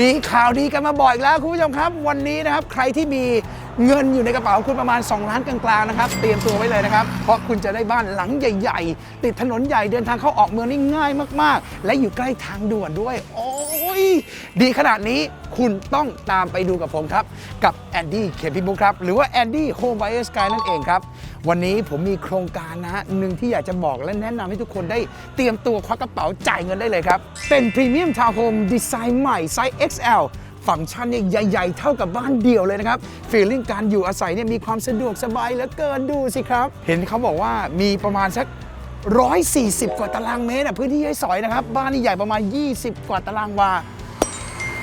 มีข่าวดีกันมาบอกอีกแล้วคุณผู้ชมครับ วันนี้นะครับ ใครที่มี เงินอยู่ในกระเป๋าคุณประมาณ 2 ล้านกลางๆนะครับ เตรียมตัวไว้เลยนะครับ เพราะคุณจะได้บ้านหลังใหญ่ ๆ ติดถนนใหญ่เดินทางเข้าออกเมืองนี่ง่ายมากๆ และอยู่ใกล้ทางด่วนด้วย โอ้ยดีขนาดนี้คุณต้องตามไปดูกับผมครับ กับแอนดี้เคพิบุกครับ หรือว่าแอนดี้โฮมไบเออร์สกายนั่นเองครับ วันนี้ผมมีโครงการนะฮะหนึ่งที่อยากจะบอกและแนะนำให้ทุกคนได้เตรียมตัวควักกระเป๋าจ่ายเงินได้เลยครับ เป็นพรีเมียมทาวน์โฮมดีไซน์ใหม่ไซส์ XL ฟังก์ชันเนี่ยใหญ่ ๆ เท่ากับบ้านเดี่ยวเลยนะครับฟีลลิ่งการอยู่อาศัยเนี่ยมีความสะดวกสบายเหลือเกินดูสิครับ เห็นเขาบอกว่ามีประมาณสัก140 กว่าตารางเมตรอะพื้นที่ให้สอยนะครับ บ้านนี่ใหญ่ประมาณ 20 กว่าตารางวา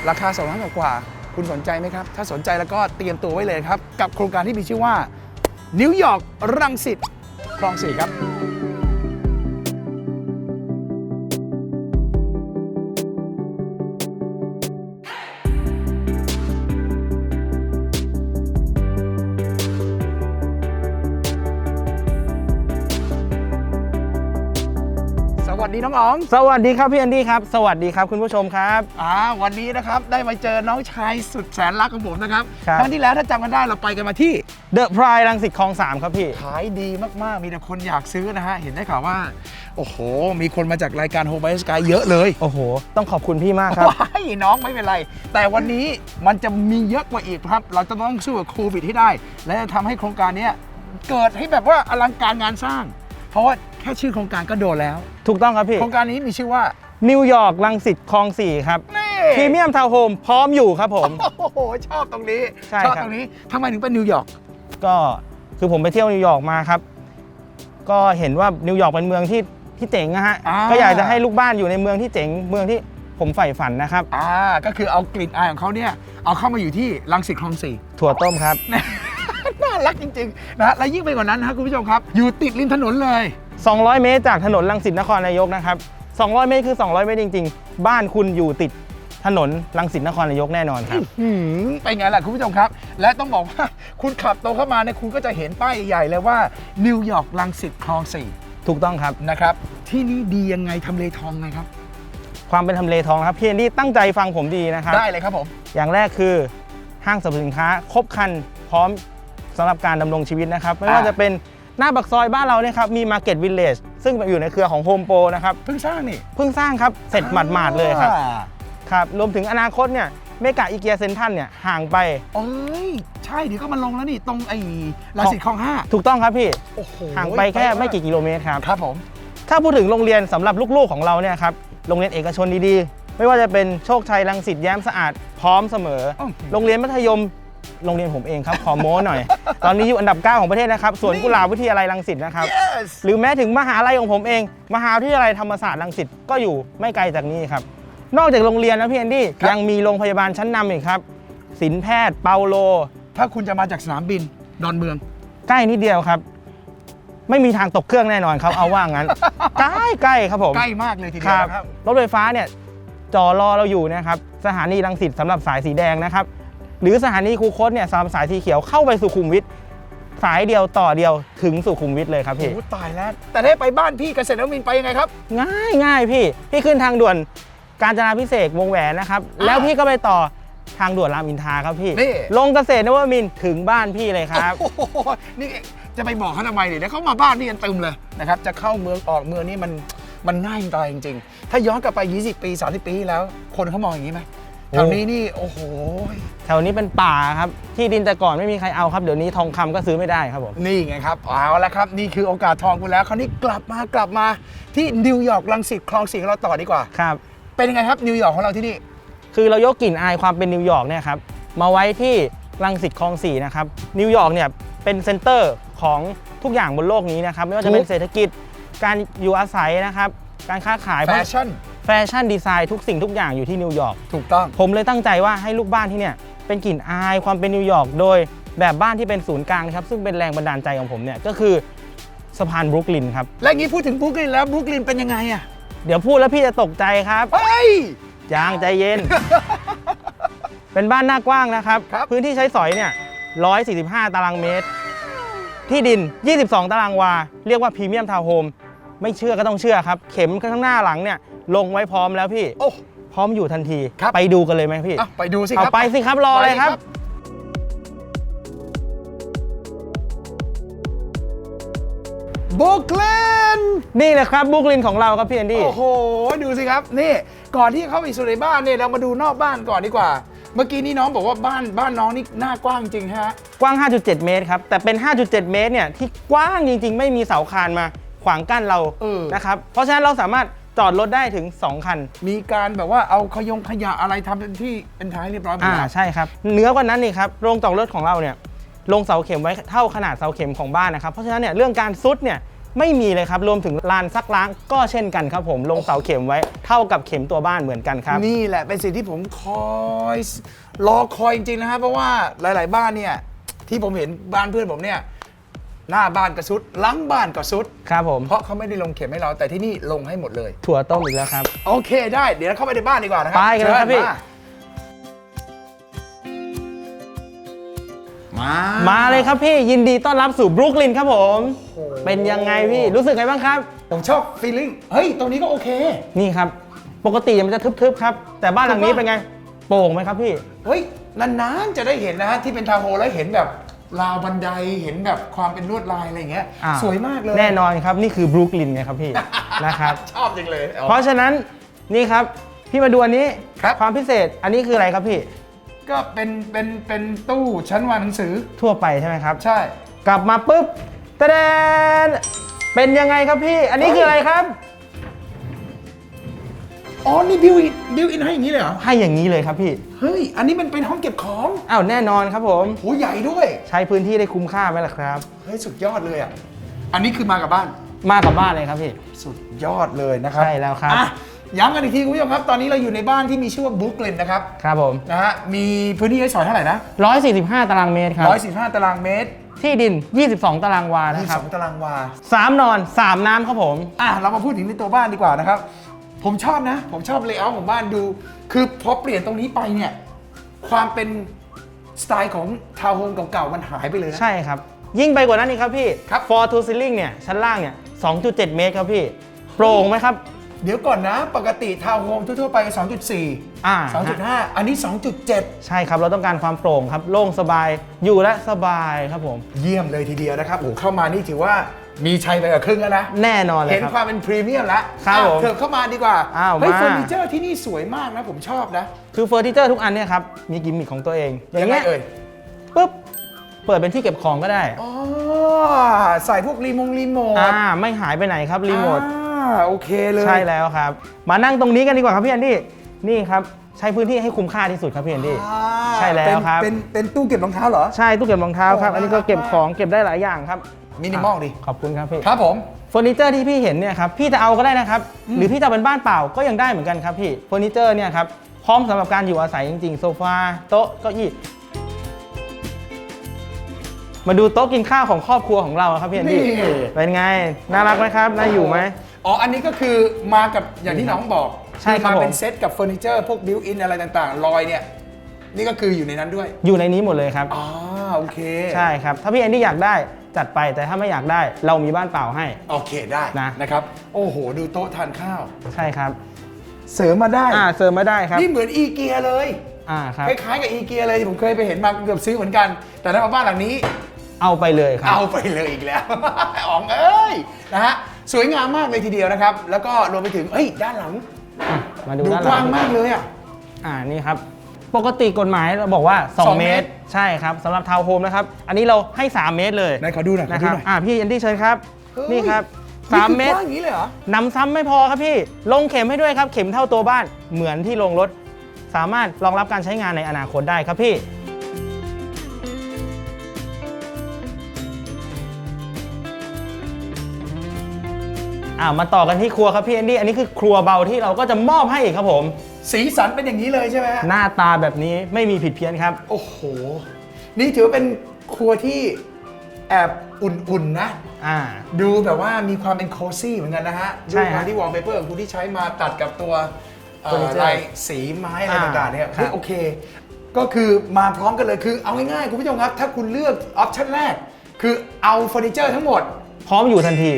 ราคา2ล้านกว่า คุณสนใจไหมครับ ถ้าสนใจแล้วก็เตรียมตัวไว้เลยครับ กับโครงการที่มีชื่อว่า นิวยอร์กรังสิตคลองสี่ครับ ดีน้องอ๋องสวัสดีครับพี่แอนดี้ครับ สวัสดีครับคุณผู้ชมครับอ่าวันนี้นะครับได้มาเจอน้องชายสุดแสนรักของผมนะครับครับครั้งที่แล้วถ้าจำกันได้เราไปกันมาที่เดอะพรายรังสิตคลองสามครับพี่ขายดีมากๆ มีแต่คนอยากซื้อนะฮะเห็นได้ข่าวว่า โอ้โห มีคนมาจากรายการ Home by Sky เยอะเลย โอ้โห ต้องขอบคุณพี่มากครับว้ายน้องไม่เป็นไร แต่วันนี้มันจะมีเยอะกว่าอีกครับ เราจะต้องสู้กับโควิดให้ได้ และจะทำให้โครงการเนี้ยเกิดให้แบบว่าอลังการงานสร้าง เพราะว่าแค่ชื่อโครงการก็โดนแล้ว ถูกต้องครับพี่ โครงการนี้มีชื่อว่านิวยอร์กรังสิตคลองสี่ครับนี่พรีเมียมทาวน์โฮมพร้อมอยู่ครับผม โอ้โห ชอบตรงนี้ ใช่ชอบครับ ตรงนี้ทำไมถึงเป็นนิวยอร์ก ก็คือผมไปเที่ยวนิวยอร์กมาครับ ก็เห็นว่านิวยอร์กเป็นเมืองที่ที่เจ๋งนะฮะก็อยากจะให้ลูกบ้านอยู่ในเมืองที่เจ๋งเมืองที่ผมใฝ่ฝันนะครับ อ่า ก็คือเอากลิ่นอายของเขาเนี่ย เอาเข้ามาอยู่ที่รังสิตคลองสี่ ถั่วต้มครับ น่ารักจริงๆนะและยิ่งไปกว่านั้นนะครับคุณผู้ชมครับ อยู่ติดริมถนนเลย 200 เมตรจากถนนรังสิตนครนายกนะครับ 200 เมตรคือ 200 เมตรจริง ๆ บ้านคุณอยู่ติดถนนรังสิตนครนายกแน่นอนครับหืมเป็นไงล่ะคุณผู้ชมครับ และต้องบอกว่าคุณขับตรงเข้ามาเนี่ยคุณก็จะเห็นป้ายใหญ่ๆเลยว่านิวยอร์กรังสิตคลองสี่ถูกต้องครับ นะครับ ที่นี่ดียังไงทำเลทองไงครับ ความเป็นทำเลทองครับพี่แอนดี้ตั้งใจฟังผมดีนะครับ ได้เลยครับผม อย่างแรกคือห้างสรรพสินค้า ครบครันพร้อมสำหรับการดำรงชีวิตนะครับ ไม่ว่าอ่าจะเป็น หน้าบักซอยบ้านเราเนี่ยครับมี Market Village ซึ่งอยู่ในเครือของ Home Pro นะครับเพิ่งสร้างนี่เพิ่งสร้างครับเสร็จหมาดๆเลยครับอ่าครับรวมถึงอนาคตเนี่ยเมกะอีเกียเซนทันเนี่ยห่างไป เอ้ย ใช่เดี๋ยวก็มาลงแล้วนี่ตรงไอ้รังสิตคลองห้าถูกต้องครับพี่โอ้โหห่างไปแค่ไม่กี่กิโลเมตรครับ ครับผม ถ้าพูดถึงโรงเรียนสำหรับลูกๆของเราเนี่ยครับ โรงเรียนเอกชนดีๆ ไม่ว่าจะเป็นโชคชัยรังสิตแย้มสะอาดพร้อมเสมออื้อหือโรงเรียนมัธยม โรงเรียนผมเองครับขอโม้หน่อย ตอนนี้อยู่อันดับ 9 ของประเทศนะครับสวนกุหลาบวิทยาลัยรังสิตนะครับ yes หรือแม้ถึงมหาลัยของผมเอง มหาวิทยาลัยธรรมศาสตร์รังสิตก็อยู่ไม่ไกลจากนี้ครับ นอกจากโรงเรียนนะพี่แอนดี้ครับ ยังมีโรงพยาบาลชั้นนำอีกครับศิลแพทย์เปาโล ถ้าคุณจะมาจากสนามบินดอนเมือง ใกล้นิดเดียวครับ ไม่มีทางตกเครื่องแน่นอนครับ เอาว่างั้น ใกล้ใกล้ๆครับผมใกล้มากเลยทีคเดียวรับนะครับ รถไฟฟ้าเนี่ยจอรอเราอยู่นะครับ สถานีรังสิตสำหรับสายสีแดงนะครับ หรือสถานีคูคตเนี่ยสำหรับสายสีเขียวเข้าไปสุขุมวิทสายเดียวต่อเดียวถึงสุขุมวิทเลยครับพี่ โอ้ตายแล้ว แต่ถ้าไปบ้านพี่เกษตรนวมินทร์ไปยังไงครับ ง่ายง่ายพี่ พี่ขึ้นทางด่วนกาญจนาพิเศษกวงแหวนนะครับ อ่าแล้วพี่ก็ไปต่อทางด่วนรามอินทราครับพี่ นี่ ลงเกษตรนวมินทร์ถึงบ้านพี่เลยครับ โอ้โหนี่จะไปบอกเขาทำไมเนี่ยเดี๋ยวเขามาบ้านนี่กันตึมเลยนะครับจะเข้าเมืองออกเมืองนี่มันมันง่ายตายจริงๆ ถ้าย้อนกลับไป 20 ปี 30 ปีที่แล้ว คนเขามองอย่างนี้ไหมโอ้ แถวนี้นี่โอ้โหแถวนี้เป็นป่าครับ ที่ดินแต่ก่อนไม่มีใครเอาครับ เดี๋ยวนี้ทองคำก็ซื้อไม่ได้ครับผม นี่ไงครับ เอาละครับ นี่คือโอกาสทองคุณแล้ว คราวนี้กลับมากลับมาที่นิวยอร์กลังสิตคลองสี่ของเราต่อดีกว่า ครับ เป็นยังไงครับนิวยอร์กของเราที่นี่ คือเรายกกลิ่นอายความเป็นนิวยอร์กเนี่ยครับมาไว้ที่รังสิตคลองสี่นะครับ นิวยอร์กเนี่ยเป็นเซ็นเตอร์ของทุกอย่างบนโลกนี้นะครับ ไม่ว่าจะเป็นถูกเศรษฐกิจ การอยู่อาศัยนะครับ การค้าขายแฟชั่น แฟชั่นดีไซน์ทุกสิ่งทุกอย่างอยู่ที่นิวยอร์กถูกต้อง ผมเลยตั้งใจว่าให้ลูกบ้านที่เนี่ยเป็นกลิ่นอายความเป็นนิวยอร์กโดยแบบบ้านที่เป็นศูนย์กลางครับซึ่งเป็นแรงบันดาลใจของผมเนี่ยก็คือสะพานบรุกลินครับ และงี้พูดถึงบรุกลินแล้วบรุกลินเป็นยังไงอะเดี๋ยวพูดแล้วพี่จะตกใจครับเฮ้ยยางใจเย็น เป็นบ้านหน้ากว้างนะครับ ครับ พื้นที่ใช้สอยเนี่ย145 ตารางเมตร ที่ดิน 22 ตารางวา เรียกว่าพรีเมียมทาวน์โฮม ไม่เชื่อก็ต้องเชื่อครับ เข็มข้างหน้าหลังเนี่ยลงไว้พร้อมแล้วพี่โอ้พพร้อมอยู่ทันทีครับ ไปดูกันเลยไหมพี่อะไปดูสิคเอารับ ไปสิครับรอเลยครับ บุกเลนนี่แหละครับบุกลินของเราครับพี่แอนดี้ โอ้โห ดูสิครับ นี่ ก่อนที่จะเข้าไปสู่ในบ้านเนี่ยเรามาดูนอกบ้านก่อนดีกว่า เมื่อกี้นี้น้องบอกว่าบ้านบ้านน้องนี่หน้ากว้างจริงฮะ กว้าง 5.7 เมตรครับ แต่เป็น 5.7 เมตรเนี่ยที่กว้างจริง ๆ ไม่มีเสาคานมา ขวางกั้นเราเออ นะครับ เพราะฉะนั้นเราสามารถจอดรถได้ถึง 2 คัน มีการแบบว่าเอาขยงขยะอะไรทำเป็นที่เป็นท้ายเรียบร้อยหมดอ่าแล้ว ใช่ครับเหนือกว่านั้นนี่ครับโรงจอดรถของเราเนี่ยลงเสาเข็มไว้เท่าขนาดเสาเข็มของบ้านนะครับเพราะฉะนั้นเนี่ยเรื่องการซุดเนี่ยไม่มีเลยครับรวมถึงลานซักล้างก็เช่นกันครับผมลงเสาเข็มไว้เท่ากับเข็มตัวบ้านเหมือนกันครับ นี่แหละเป็นสิ่งที่ผมคอยรอคอยจริงๆนะครับเพราะว่าหลาย ๆ บ้านเนี่ยที่ผมเห็นบ้านเพื่อนผมเนี่ย หน้าบ้านก็สุดหลังบ้านก็สุด ครับผมเพราะเขาไม่ได้ลงเข็มให้เราแต่ที่นี่ลงให้หมดเลย ถั่วต้มอีกแล้วครับ โอเคได้ เดี๋ยวเราเข้าไปในบ้านดีกว่านะครัไปกันเลยครับเชิญพี่มามาเลยครับพี่ยินดีต้อนรับสู่บรุกลินครับผมโอ้โหเป็นยังไงพี่รู้สึกไงบ้างครับ ผมชอบฟีลลิ่งเฮ้ย ตรงนี้ก็โอเค นี่ครับ ปกติมันจะทึบๆครับ แต่บ้านหลังนี้ถูกปะเป็นไง โปร่งไหมครับพี่ เฮ้ย นานๆ จะได้เห็นนะฮะที่เป็นทาวน์โฮมแล้วเห็นแบบ ราวบันไดเห็นแบบความเป็นลวดลายอะไรอย่างเงี้ยอ่าสวยมากเลยแน่นอนครับนี่คือบรุกลินไงครับพี่ นะครับ ชอบจริงเลยเพราะฉะนั้นนี่ครับพี่มาดูอันนี้ครับ ความพิเศษอันนี้คืออะไรครับพี่ก็เป็นเป็นเป็นตู้ชั้นวางหนังสือ ทั่วไปใช่ไหมครับ ใช่ กลับมาปุ๊บตะแดนเป็นยังไงครับพี่ อันนี้คืออะไรครับ อ๋อ นี่บิวอินบิวอินให้อย่างนี้เลยเหรอ ให้อย่างนี้เลยครับพี่ เฮ้ย อันนี้มันเป็นห้องเก็บของอ้าวแน่นอนครับผม โหใหญ่ด้วย ใช้พื้นที่ได้คุ้มค่าไหมล่ะครับ เฮ้ย สุดยอดเลยอะ อันนี้คือมากับบ้าน มากับบ้านเลยครับพี่ สุดยอดเลยนะครับใช่แล้วครับ อะย้ำกันอีกทีคุณผู้ชมครับ ตอนนี้เราอยู่ในบ้านที่มีชื่อว่าบุ๊กเลนนะครับ ครับผม นะฮะ มีพื้นที่ให้สอยเท่าไหร่นะ 145 ตารางเมตรครับ115ตารางเมตรที่ดิน 22 ตารางวานะครับ22ตารางวาสามนอน 3 น้ำครับผม อะ เรามาพูดถึงในตัวบ้านดีกว่านะครับ ผมชอบนะ ผมชอบเลเยอร์ของบ้านดู คือพอเปลี่ยนตรงนี้ไปเนี่ย ความเป็นสไตล์ของทาวน์โฮมเก่าๆ มันหายไปเลยนะ ใช่ครับ ยิ่งไปกว่านั้นอีกครับพี่ ครับ for to ceiling เนี่ยชั้นล่างเนี่ย 2.7 เมตรครับพี่ โปร่งไหมครับ เดี๋ยวก่อนนะ ปกติทาวน์โฮมทั่วๆไป 2.4 อ่า 2.5 อันนี้ 2.7 ใช่ครับ เราต้องการความโปร่งครับ โล่งสบายอยู่และสบายครับผม เยี่ยมเลยทีเดียวนะครับโอ้โหเข้ามานี่ถือว่ามีชัยไปกับครึ่งแล้วนะ แน่นอนเลยเห็นครับ ความเป็นพรีเมียมแล้วครับอะผมเถิบเข้ามาดีกว่าอ้าวเฮ้ยมา เฟอร์นิเจอร์ที่นี่สวยมากนะผมชอบนะคือเฟอร์นิเจอร์ทุกอันเนี่ยครับ มีกิมมิคของตัวเอง อย่างไงเงี้ยเอ่ยปุ๊บ เปิดเป็นที่เก็บของก็ได้ อ๋อใส่พวกรีโมงรีโมท อ่า ไม่หายไปไหนครับรีโมทอ่า โอเคเลย ใช่แล้วครับ มานั่งตรงนี้กันดีกว่าครับพี่แอนดี้นี่ครับใช้พื้นที่ให้คุ้มค่าที่สุดครับพี่แอนดี้ อ่าใช่แล้วเป็นครับเป็นเป็นตู้เก็บรองเท้าเหรอ ใช่ตู้เก็บรองเท้าครับ โอ้อันนี้ก็เก็บของเก็บได้หลายอย่างครับมินิมอลดิ ขอบคุณครับพี่ครับผม เฟอร์นิเจอร์ที่พี่เห็นเนี่ยครับพี่จะเอาก็ได้นะครับ หรือพี่จะเอาเป็นบ้านเปล่าก็ยังได้เหมือนกันครับพี่เฟอร์นิเจอร์เนี่ยครับพร้อมสำหรับการอยู่อาศัยจริงๆโซฟาโต๊ะเก้าอี้มาดูโต๊ะกินข้าวของครอบครัวของเราครับพี่แอนดี้นี่ เป็นไงน่ารักไหมครับน่าอยู่ไหม อ๋อ อันนี้ก็คือมากับอย่างที่น้องบอกใช่ครับมาเป็นผม เซตกับเฟอร์นิเจอร์พวกบิวอินอะไรต่างๆลอยเนี่ย นี่ก็คืออยู่ในนั้นด้วยอยู่ในนี้หมดเลยครับ อ๋อโอเคใช่ครับ ถ้าพี่แอนดี้อยากได้จัดไปแต่ถ้าไม่อยากได้เรามีบ้านเปล่าให้ โอเคได้นะ นะครับ โอ้โห ดูโต๊ะทานข้าว ใช่ครับเสริมมาได้ อ่าเสริมมาได้ครับนี่เหมือนอีเกียเลย อ่าครับ คล้ายๆกับอีเกียเลยผมเคยไปเห็นมาเกือบซื้อเหมือนกัน แต่ถ้ามาบ้านหลังนี้ เอาไปเลยครับ เอาไปเลยอีกแล้ว อ๋องเอ้ยนะฮะ สวยงามมากเลยทีเดียวนะครับ แล้วก็รวมไปถึงเอ้ยด้านหลังอะมาดูดูด้านหกลัว้างงมากเลยอะ อ่านี่ครับ ปกติกฎหมายเราบอกว่า สอง2 เมเมตตร ร ใช่ครับสำหรับทาวน์โฮมนะครับ อันนี้เราให้ 3 เมตรเลยไหนขอดูหน่อยขอนะดูครับหน่อย อ่าพี่แอนดี้เชิญครับ เฮ้ย นี่ครับนี่คือ3เมตรกว้างอย่างนี้เลยเหรอ นำซ้ำไม่พอครับพี่ ลงเข็มให้ด้วยครับ เข็มเท่าตัวบ้าน เหมือนที่ลงรถ สามารถรองรับการใช้งานในอนาคตได้ครับพี่ อ่ามาต่อกันที่ครัวครับพี่แอนดี้อันนี้คือครัวเบาที่เราก็จะมอบให้อีกครับผม สีสันเป็นอย่างนี้เลยใช่ไหมฮะหน้าตาแบบนี้ไม่มีผิดเพี้ยนครับ โอ้โห นี่ถือว่าเป็นครัวที่แอบอุ่นๆนะ อ่า ดูแบบว่ามีความเป็นโคซี่เหมือนกันนะฮะใช่ด้วยฮะการที่วอลเปเปอร์ของคุณที่ใช้มาตัดกับตัวเอ่อเฟอร์นิเจอร์ลายสีไม้อะไรอ่าต่างๆเนี่ยครับ เฮ้ยโอเค ก็คือมาพร้อมกันเลยคือเอาง่ายๆ คุณผู้ชมครับ ถ้าคุณเลือกออปชั่นแรก คือเอาเฟอร์นิเจอร์ทั้งหมด พร้อมอยู่ทันที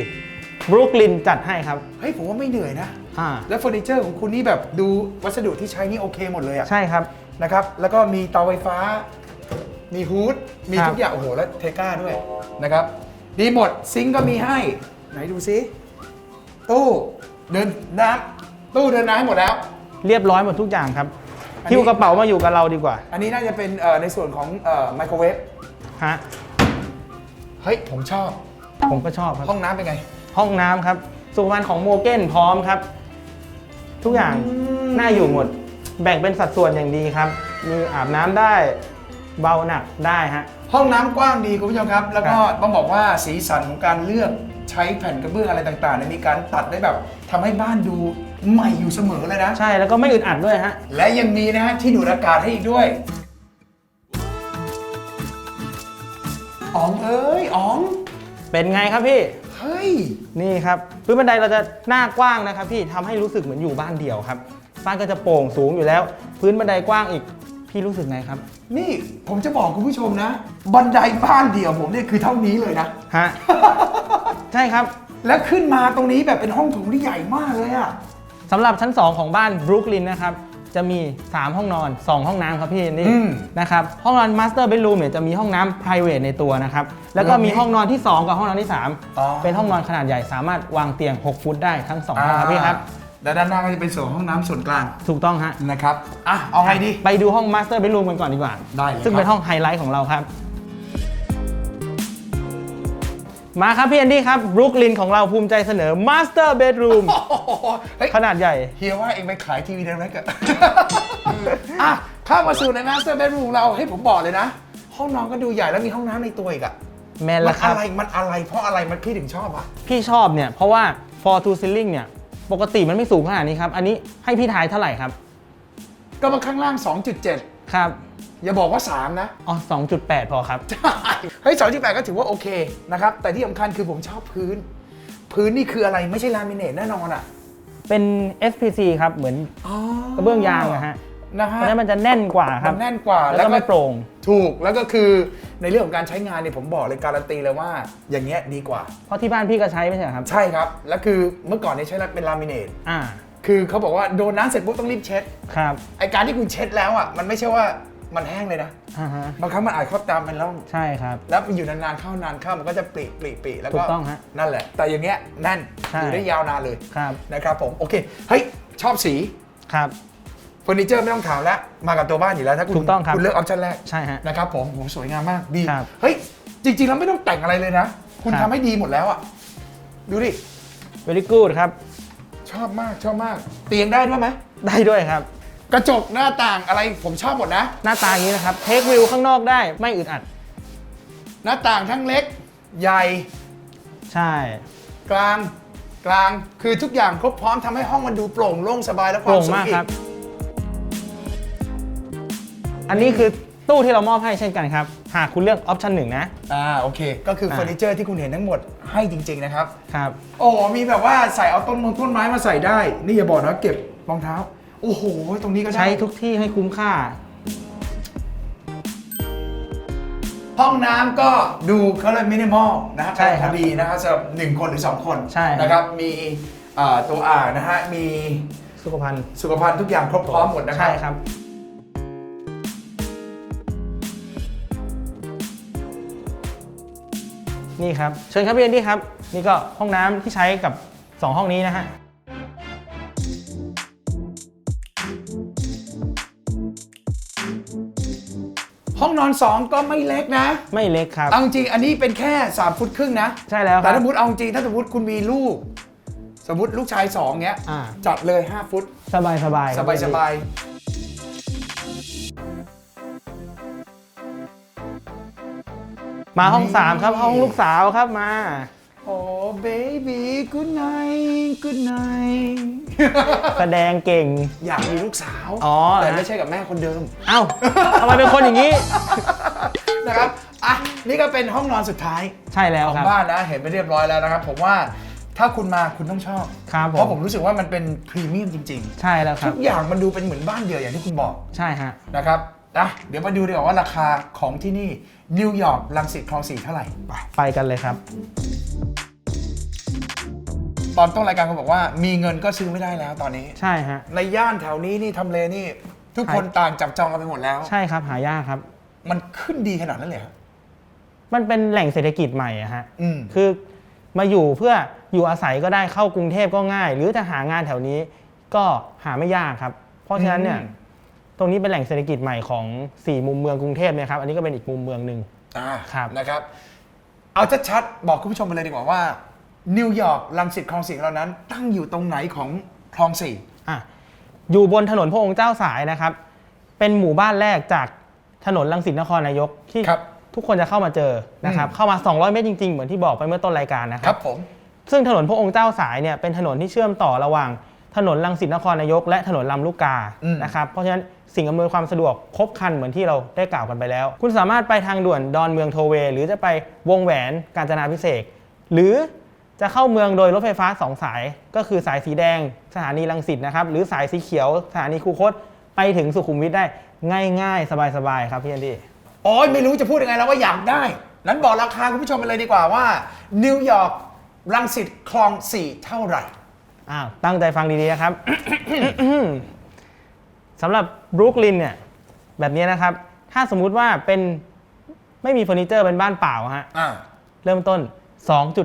บรุกลินจัดให้ครับเฮ้ยผมว่าไม่เหนื่อยนะ อ่าและเฟอร์นิเจอร์ของคุณนี่แบบดูวัสดุที่ใช้นี่โอเคหมดเลยอะใช่ครับ นะครับ แล้วก็มีเตาไฟฟ้า มีฮูด มีครับ ทุกอย่าง โอ้โห แล้วเทก้าด้วยนะครับ ดีหมด ซิงก์ก็มีให้ ไหนดูซิ ตู้ เดินน้ำตู้เดินน้ำให้หมดแล้ว เรียบร้อยหมดทุกอย่างครับอันนี้ หิ้วกระเป๋ามาอยู่กับเราดีกว่าอันนี้น่าจะเป็นเอ่อในส่วนของเอ่อไมโครเวฟ ฮะเฮ้ย ผมชอบ ผมก็ชอบครับห้องน้ำเป็นไง ห้องน้ำครับ สุขภัณฑ์ของโมเก้นพร้อมครับ ทุกอย่างอืมน่าอยู่หมด แบ่งเป็นสัดส่วนอย่างดีครับ มีอาบน้ำได้เบาหนักได้ฮะ ห้องน้ำกว้างดีคุณผู้ชมครับ แล้วก็ครับต้องบอกว่าสีสันของการเลือกใช้แผ่นกระเบื้องอะไรต่างๆเนี่ยมีการตัดได้แบบทำให้บ้านดูใหม่อยู่เสมอเลยนะ ใช่แล้วก็ไม่อึดอัดด้วยฮะ และยังมีนะฮะที่ดูดอากาศให้อีกด้วยอ๋องเอ้ยอ๋อง เป็นไงครับพี่ เฮ้ย นี่ครับพื้นบันไดเราจะหน้ากว้างนะครับพี่ทำให้รู้สึกเหมือนอยู่บ้านเดี่ยวครับบ้านก็จะโปร่งสูงอยู่แล้ว พื้นบันไดกว้างอีกพี่รู้สึกไงครับ นี่ผมจะบอกคุณผู้ชมนะ บันไดบ้านเดี่ยวผมเนี่ยคือเท่านี้เลยนะฮะใช่ครับ แล้วขึ้นมาตรงนี้แบบเป็นห้องโถงที่ใหญ่มากเลยอะสำหรับชั้น 2 ของบ้านบรุกลินนะครับ จะมี 3 ห้องนอน 2 ห้องน้ำครับพี่นี่อืมนะครับห้องนอนมาสเตอร์เบดรูมเนี่ยจะมีห้องน้ำ private ในตัวนะครับแล้วก็มีห้องนอนที่ 2 กับห้องนอนที่ อ๋อ 3 เป็นห้องนอนขนาดใหญ่สามารถวางเตียง 6 ฟุตได้ทั้ง2ห้องครับพี่ครับและด้านหน้าก็จะเป็นส่วนห้องน้ำส่วนกลางถูกต้องฮะนะครับอะเอาไงดี ไปดูห้องมาสเตอร์เบดรูมกันก่อนดีกว่า ได้เลยซึ่งครับ เป็นห้องไฮไลท์ของเราครับ มาครับพี่แอนดี้ครับบรุกลินของเราภูมิใจเสนอ Master Bedroom โอ้โหเฮ้ยขนาดใหญ่ เฮียว่าเองไปขายทีวีได้ไหมกันอะเข้ามาสู่ในมาสเตอร์เบดรูมเราให้ผมบอกเลยนะ ห้องนอนก็ดูใหญ่แล้วมีห้องน้ำในตัวอีกอะแมนมัละนครัอะบ ไรมันอะไรเพราะอะไรมันพี่ถึงชอบอะพี่ชอบเนี่ย เพราะว่า for to ceiling เนี่ย ปกติมันไม่สูงขนาดนี้ครับ อันนี้ให้พี่ทายเท่าไหร่ครับ ก็มาข้างล่าง 2.7 ครับ อย่าบอกว่า 3 นะ อ๋อ2.8 พอครับใช่เฮ้ย2.8ก็ถือว่าโอเคนะครับ แต่ที่สำคัญคือผมชอบพื้น พื้นนี่คืออะไรไม่ใช่ลามิเนตแน่นอนอะเป็น SPC ครับ เหมือนอ๋อกระเบื้องยางนะฮะนะเพฮะราะฉะนั้นมันจะแน่นกว่าคมัรับนแน่นกว่าแล้วก็ไม่โปร่ง ถูกแล้วก็คือในเรื่องของการใช้งานเนี่ยผมบอกเลยการันตีเลยว่า อย่างเงี้ยดีกว่า เพราะที่บ้านพี่ก็ใช้ไม่ใช่เหรอครับ ใช่ครับ แล้วคือเมื่อก่อนเนี่ยใช้เป็นลามิเนต อ่า คือเขาบอกว่าโดนน้ำเสร็จปุ๊บต้องรีบเช็ด ครับไอการที่คุณเช็ดแล้วอะมันไม่ใช่ว่ามันแห้งเลยนะ อ่าฮะบางครั้งมันอาจเข้าตามเป็นแล้วใช่ครับ แล้วอยู่นานๆเข้านานเข้ามันก็จะปริปริปริแล้วถูก็กต้องฮะนั่นแหละ แต่อย่างเงี้ยแน่นใช่ อยู่ได้ยาวนานเลยครับนะครับผมโอเคเฮ้ยชอบสีครับ เฟอร์นิเจอร์ไม่ต้องถามแล้วมากับตัวบ้านอยู่แล้วถ้าคุณถูกต้องครับ คุณเลือกออปชั่นแรก ใช่ฮะ นะครับผมผมสวยงามมากดีครับเฮ้ย จริง ๆ แล้วไม่ต้องแต่งอะไรเลยนะ คุณครับทำให้ดีหมดแล้วอะ ดูดิ very good ครับ ชอบมากชอบมาก เตียงได้ด้วยไหมได้ด้วยครับ กระจกหน้าต่างอะไรผมชอบหมดนะ หน้าตาอย่างนี้นะครับเทควิวข้างนอกได้ไม่อึดอัด หน้าต่างทั้งเล็ก ใหญ่ใช่ กลางกลางคือทุกอย่างครบพร้อมทำให้ห้องมันดูโปร่งโล่งสบายและคโปวามร่งสุขมากอีครับ อันนี้คือ ตู้ที่เรามอบให้เช่นกันครับ หากคุณเลือกออปชันหนึ่งนะ อ่าโอเค ก็คือเฟอร์นิเจอร์ที่คุณเห็นทั้งหมดให้จริง ๆ นะครับ ครับ โอ้โหมีแบบว่าใส่เอาต้นมงต้นไม้มาใส่ได้ นี่อย่าบอกนะเก็บรองเท้า โอ้โห ตรงนี้ก็ได้ ใช้ทุกที่ให้คุ้มค่า ห้องน้ำก็ดูเขาเลยมินิมอลนะครับใช่ครับพอดีนะครับสำหรับหนึ่งคนหรือสองคนใช่ครับนะครับ มีเอ่อตัวอ่างนะฮะ มีสุขภัณฑ์สุขภัณฑ์ทุกอย่างครบพร้อมหมดนะครัใช่ครับ นี่ครับ เชิญครับพี่เอนดี้ครับ นี่ก็ห้องน้ำที่ใช้กับ 2 ห้องนี้นะฮะ ห้องนอน 2 ก็ไม่เล็กนะ ไม่เล็กครับ เอาจริงๆอันนี้เป็นแค่ 3 ฟุตครึ่งนะ ใช่แล้วคแต่รับ ถ้าสมมติเอาจริงถ้าสมมติคุณมีลูก สมมติลูกชาย 2 เงี้ย อ่า จัดเลย 5 ฟุต สบายสบายสบายสบาย มาห้อง3ครับห้องลูกสาวครับมาโอ้เบบี้กูไนกูไนแสดงเก่ง อยากมีลูกสาวอ๋อแต่ไม่ใช่กับแม่คนเดิม เอ้าทำไมเป็นคนอย่างนี้นะครับอะนี่ก็เป็นห้องนอนสุดท้ายใช่แล้วของครับบ้านนะเห็นไปเรียบร้อยแล้วนะครับ ผมว่าถ้าคุณมาคุณต้องชอบครับผมเพราะผมรู้สึกว่ามันเป็นพรีเมียมจริงใช่แล้วๆครัทุบกอย่างมันดูเป็นเหมือนบ้านเดียวอย่างที่คุณบอก ใช่ฮะ นะครับอะเดี๋ยวมาดูดีกว่าว่าราคาของที่นี่ นิวยอร์กลังสิตคลองสี่เท่าไหร่ไปไปกันเลยครับ ตอนต้นรายการเขาบอกว่า มีเงินก็ซื้อไม่ได้แล้วตอนนี้ ใช่ฮะ ในย่านแถวนี้นี่ทำเลนี่ ทุกคนต่างจับจองกันไปหมดแล้ว ใช่ครับหายากครับ มันขึ้นดีขนาดนั้นเลยเหรอมันเป็นแหล่งเศรษฐกิจใหม่อะฮะอืมคือมาอยู่เพื่ออยู่อาศัยก็ได้เข้ากรุงเทพก็ง่าย หรือจะหางานแถวนี้ก็หาไม่ยากครับ เพราะฉะนั้นเนี่ย อืม ตรงนี้เป็นแหล่งเศรษฐกิจใหม่ของ 4 มุมเมืองกรุงเทพเนี่ยครับ อันนี้ก็เป็นอีกมุมเมืองหนึ่ง อ่าครับ นะครับ เอาชัดๆ บอกคุณผู้ชมไปเลยดีกว่าว่า นิวยอร์กลังสิตคลองสี่ของเรานั้น ตั้งอยู่ตรงไหนของคลองสี่ อะอยู่บนถนนพระองค์เจ้าสายนะครับ เป็นหมู่บ้านแรกจากถนนลังสิตนครนายกที่ครับ ทุกคนจะเข้ามาเจอนะครับ เข้ามา 200 เมตรจริงๆ เหมือนที่บอกไปเมื่อต้นรายการนะคครัรับ บผม ซึ่งถนนพระองค์เจ้าสายเนี่ยเป็นถนนที่เชื่อมต่อระหว่างถนนลังสิตนครนายก และถนนลำลูกกาอืม นะครับเพราะฉะนั้น สิ่งอำนวยความสะดวกครบครันเหมือนที่เราได้กล่าวกันไปแล้ว คุณสามารถไปทางด่วนดอนเมืองโทเวย์หรือจะไปวงแหวนกาญจนาพิเศษกหรือจะเข้าเมืองโดยรถไฟฟ้า 2 สาย ก็คือสายสีแดงสถานีลังสิตนะครับ หรือสายสีเขียวสถานีคูคต ไปถึงสุขุมวิทได้ง่ายๆ สบายๆ ครับพี่แอนดี้โอ้ยไม่รู้จะพูดยังไงแล้วว่าอยากได้ นั้นบอกราคาคุณผู้ชมไปเลยดีกว่าว่า นิวยอร์กลังสิตคลองสี่เท่าไหร่ อ้าวตั้งใจฟังดีๆนะครับ สำหรับบรุกลินเนี่ยแบบนี้นะครับ ถ้าสมมุติว่าเป็นไม่มีเฟอร์นิเจอร์เป็นบ้านเปล่าฮะอ่าเริ่มต้น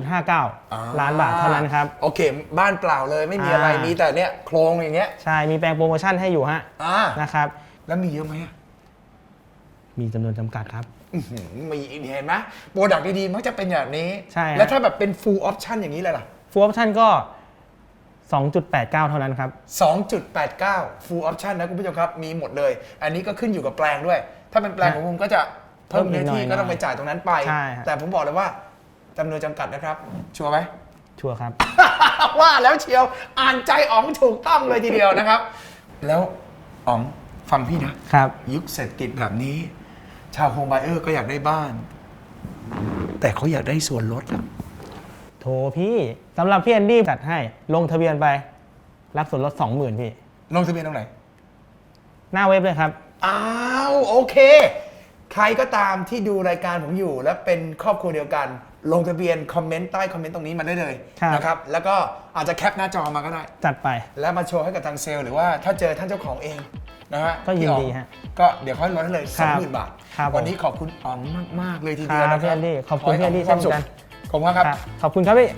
2.59 ล้านบาทเท่านั้นครับ โอเค บ้านเปล่าเลยไม่มีอะไรอ่ามี มีแต่เนี่ยโครงอย่างเงี้ยใช่มีแปลงโปรโมชั่นให้อยู่ฮะอ่านะครับแล้วมีเยอะไหมอะมีจำนวนจำกัดครับ อื้อหือมีเห็นไหมโปรดักต์ดีๆมักจะเป็นอย่างนี้ ใช่ฮะ แล้วถ้าแบบเป็น full option อย่างนี้เลยล่ะ ฟูลออปชั่นก็ 2.89 เท่านั้นครับ 2.89 full option นะคุณผู้ชมครับ มีหมดเลย อันนี้ก็ขึ้นอยู่กับแปลงด้วย ถ้าเป็นแปลงฮะของผมก็จะเพิ่มเนื้อที่เพิ่มอีกหน่อยก็ต้องไปจ่ายตรงนั้นไป ใช่ฮะแต่ผมบอกเลยว่าจำนวนจำกัดนะครับ ชัวร์ไหม ชัวร์ครับ ว่าแล้วเชียวอ่านใจอ๋องถูกต้องเลยทีเดียวนะครับ แล้วอ๋องฟังพี่นะ ครับ ยุคเศรษฐกิจแบบนี้ ชาวโฮมไบเออร์ก็อยากได้บ้าน แต่เขาอยากได้ส่วนลดอะ โถพี่สำหรับพี่แอนดี้จัดให้ลงทะเบียนไป รับส่วนลด20,000พี่ ลงทะเบียนตรงไหน หน้าเว็บเลยครับ อ้าว โอเค ใครก็ตามที่ดูรายการผมอยู่ และเป็นครอบครัวเดียวกัน ลงทะเบียนคอมเมนต์ใต้คอมเมนต์ตรงนี้มาได้เลยครับ นะครับ แล้วก็อาจจะแคปหน้าจอมาก็ได้ จัดไป แล้วมาโชว์ให้กับทางเซลล์หรือว่าถ้าเจอท่านเจ้าของเองนะฮะก็ยินดีพี่อ๋องฮะก็เดี๋ยวค่อยลดให้เลยครัสองบหมื่นบาท ครับผม วันนี้ขอบคุณอ๋องมาก ๆ เลยทีเดียวครับนะคพี่รัแอนดี้ขอบคุณพี่แอนดี้ให้ความสุขเช่นกัน ผมครับ ขอบคุณครับพี่